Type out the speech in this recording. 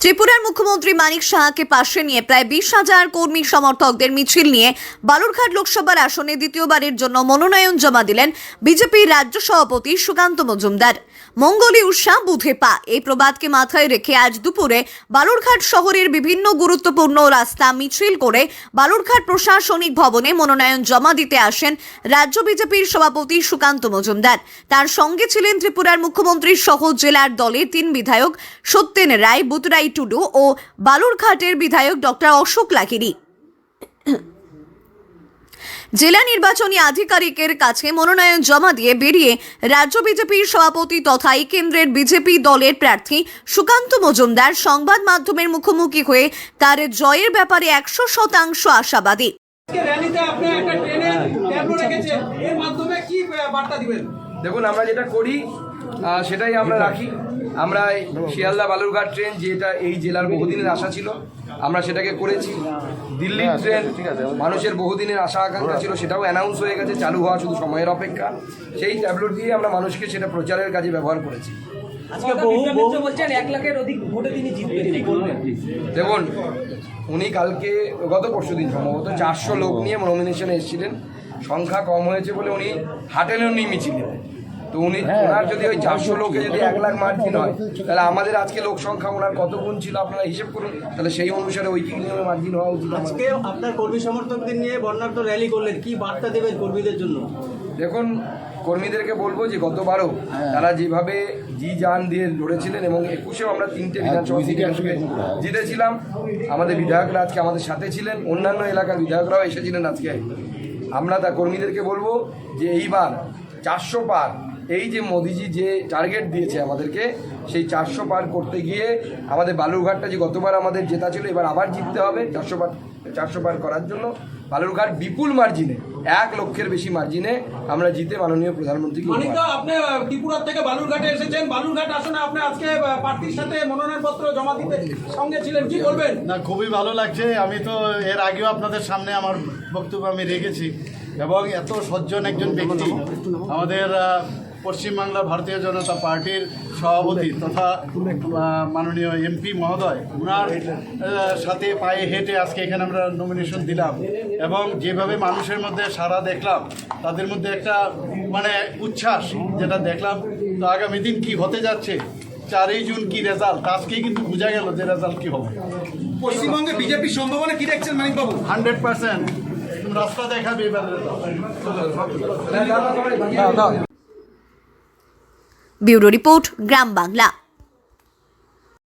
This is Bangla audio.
ত্রিপুরার মুখ্যমন্ত্রী মানিক সাহাকে পাশে নিয়ে প্রায় বিশ হাজার কর্মী সমর্থকদের মিছিল নিয়ে বালুরঘাট লোকসভার আসনে দ্বিতীয়বারের জন্য মনোনয়ন জমা দিলেন বিজেপির রাজ্য সভাপতি সুকান্ত মজুমদার। মঙ্গলী উৎসাহ বুধে পা। এই প্রবাদকে মাথায় রেখে আজ দুপুরে বালুরঘাট শহরের বিভিন্ন গুরুত্বপূর্ণ রাস্তা মিছিল করে বালুরঘাট প্রশাসনিক ভবনে মনোনয়ন জমা দিতে আসেন রাজ্য বিজেপির সভাপতি সুকান্ত মজুমদার। তার সঙ্গে ছিলেন ত্রিপুরার মুখ্যমন্ত্রী সহ জেলার দলের তিন বিধায়ক সত্যেন রায়, বুতরাই টুডু ও বালুরঘাটের বিধায়ক ডক্টর অশোক লাকিরি জেলা নির্বাচনী আধিকারিকের কাছে মনোনয়ন জমা দিয়ে বেরিয়ে রাজ্য বিজেপির সভাপতি তথা এই কেন্দ্রের বিজেপি দলের প্রার্থী সুকান্ত মজুমদার সংবাদ মাধ্যমের মুখোমুখি হয়ে তার জয়ের ব্যাপারে একশো শতাংশ আশাবাদী। আজকে র্যালিতে আপনি একটা ট্রেনে ট্যাবলো রেখেছেন এর মাধ্যমে কি বার্তা দিবেন? দেখুন আমরা যেটা করি সেটাই আমরা রাখি। আমরা শিয়ালদা বালুরঘাট ট্রেন যেটা এই জেলার বহুদিনের আশা ছিল আমরা সেটাকে করেছি। দিল্লির ট্রেন মানুষের বহুদিনের আশা আকাঙ্ক্ষা ছিল সেটাও অ্যানাউন্স হয়ে গেছে চালু হওয়া শুধু সময়ের অপেক্ষা। সেই ট্যাবলেট দিয়ে আমরা মানুষকে সেটা প্রচারের কাজে ব্যবহার করেছি। বলবেন? দেখুন উনি কালকে গত পরশু দিন সম্ভবত চারশো লোক নিয়ে নমিনেশনে এসেছিলেন। সংখ্যা কম হয়েছে বলে উনি হাটেলেননি মিছিলে তো উনি ওনার যদি ওই চারশো লোকে যদি এক লাখ মার্জিন হয় তাহলে আমাদের আজকে লোক সংখ্যা ওনার কত গুণ ছিল আপনারা হিসেব করুন তাহলে সেই অনুসারে ওই নিয়মে মার্জিন হওয়া উচিত আজকে আপনার কর্মী সমর্থকদের নিয়ে বর্ণাঢ্য র্যালি করলেন কি বার্তা দেবেন কর্মীদের জন্য? দেখুন কর্মীদেরকে বলব যে গতবারও তারা যেভাবে জি জান দিয়ে লড়েছিলেন এবং একুশেও আমরা তিনটে বিধানসভা সিট হিসেবে জিতেছিলাম। আমাদের বিধায়করা আজকে আমাদের সাথে ছিলেন অন্যান্য এলাকার বিধায়করাও এসেছিলেন আজকে। আমরা তা কর্মীদেরকে বলব যে এইবার চারশো পার এই যে মোদিজি যে টার্গেট দিয়েছে আমাদেরকে সেই চারশো পার করতে গিয়ে আমাদের বালুরঘাটটা যে গতবার আমাদের জেতা ছিল এবার আবার জিততে হবে চারশো পার চারশো পার করার জন্য। বালুরঘাট বিপুল মার্জিনে এক লক্ষের বেশি মার্জিনে আমরা জিতে মাননীয় মানিকদা আপনি ত্রিপুরা থেকে বালুরঘাটে এসেছেন। বালুরঘাট আসনে আপনি আজকে পার্টির সাথে মনোনয়ন পত্র জমা দিতে সঙ্গে ছিলেন। কি বলবেন? না খুবই ভালো লাগছে। আমি তো এর আগেও আপনাদের সামনে আমার বক্তব্য আমি রেখেছি। এবং এত সজ্জন একজন ব্যক্তি আমাদের পশ্চিমবাংলা ভারতীয় জনতা পার্টির সভাপতি তথা মাননীয় এমপি মহোদয় ওনার সাথে পায়ে হেঁটে আজকে এখানে আমরা নমিনেশন দিলাম এবং যেভাবে মানুষের মধ্যে সারা দেখলাম তাদের মধ্যে একটা মানে উচ্ছ্বাস যেটা দেখলাম তো আগামী দিন কি হতে যাচ্ছে চারই জুন কি রেজাল্ট আজকেই কিন্তু বোঝা গেল যে রেজাল্ট কি হবে। পশ্চিমবঙ্গে বিজেপির সম্ভাবনা কি দেখছেন মানিকবাবু? Hundred percent. রাস্তা দেখাবে এবারে ব্যুরো রিপোর্ট গ্রাম বাংলা।